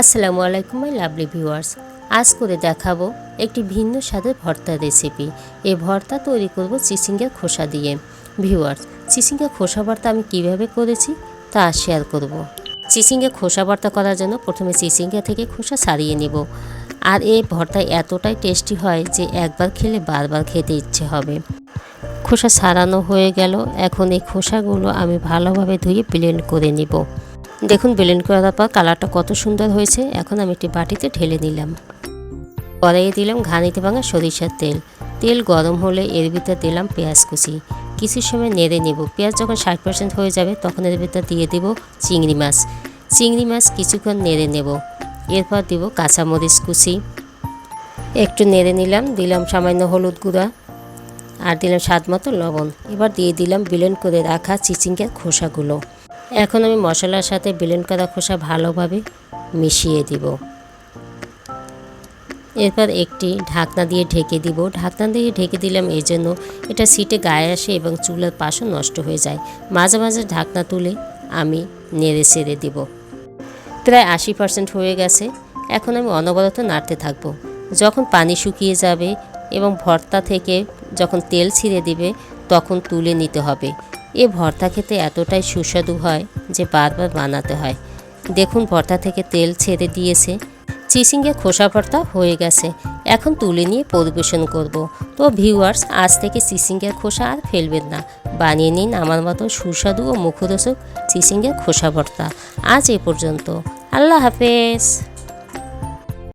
আসসালামু আলাইকুম, my lovely viewers. আজ করে দেখাবো একটি ভিন্ন স্বাদের ভর্তা রেসিপি। এই ভর্তা তৈরি করব চিচিঙ্গা খোসা দিয়ে। ভিউয়ার্স, চিচিঙ্গা খোসা ভর্তা আমি কীভাবে করেছি তা শেয়ার করব। চিচিঙ্গে খোসা ভর্তা করার জন্য প্রথমে চিচিঙ্গা থেকে খোসা ছাড়িয়ে নেব। আর এই ভর্তা এতটাই টেস্টি হয় যে একবার খেলে বারবার খেতে ইচ্ছে হবে। খোসা ছাড়ানো হয়ে গেল। এখন এই খোসাগুলো আমি ভালোভাবে ধুয়ে ব্লেন্ড করে নিব। দেখুন ব্লেন্ড করার পর কালারটা কত সুন্দর হয়েছে। এখন আমি একটি বাটিতে ঢেলে নিলাম। কড়াইয়ে দিলাম ঘানিতে ভাঙা সরিষার তেল। তেল গরম হলে এর ভিতর দিলাম পেঁয়াজ কুচি। কিছু সময় নেড়ে নেব। পেঁয়াজ যখন ষাট পার্সেন্ট হয়ে যাবে, তখন এর ভিতর দিয়ে দেব চিংড়ি মাছ। চিংড়ি মাছ কিছুক্ষণ নেড়ে নেব। এরপর দিব কাঁচামরিচ কুচি। একটু নেড়ে নিলাম, দিলাম সামান্য হলুদ গুঁড়া আর দিলাম স্বাদ মতো লবণ। এবার দিয়ে দিলাম ব্লেন্ড করে রাখা চিচিঙ্গের খোসাগুলো। এখন আমি মশলার সাথে ব্লেন্ড করা খোসা ভালোভাবে মিশিয়ে দিব। এরপর একটি ঢাকনা দিয়ে ঢেকে দিব। ঢাকনা দিয়ে ঢেকে দিলাম এই জন্য এটা সিটে গায়ে আসে এবং চুলার পাশও নষ্ট হয়ে যায়। মাঝে মাঝে ঢাকনা তুলে আমি নেড়ে ছেড়ে দিব। প্রায় আশি পার্সেন্ট হয়ে গেছে। এখন আমি অনবরত নাড়তে থাকব। যখন পানি শুকিয়ে যাবে এবং ভর্তা থেকে যখন তেল ছিঁড়ে দিবে, তখন তুলে নিতে হবে। এ ভর্তা খেতে এতটাই সুস্বাদু হয় যে বারবার বানাতে হয়। দেখুন ভর্তা থেকে তেল ছেড়ে দিয়েছে। চিচিঙ্গে খোসা ভর্তা হয়ে গেছে। এখন তুলে নিয়ে পরিবেশন করব। তো ভিউয়ার্স আজ থেকে চিচিঙ্গের খোসা আর ফেলবেন না। বানিয়ে নিন আমার মতো সুস্বাদু ও মুখরোচক চিচিঙ্গের খোসা ভর্তা। আজ এ পর্যন্ত। আল্লাহ হাফেজ।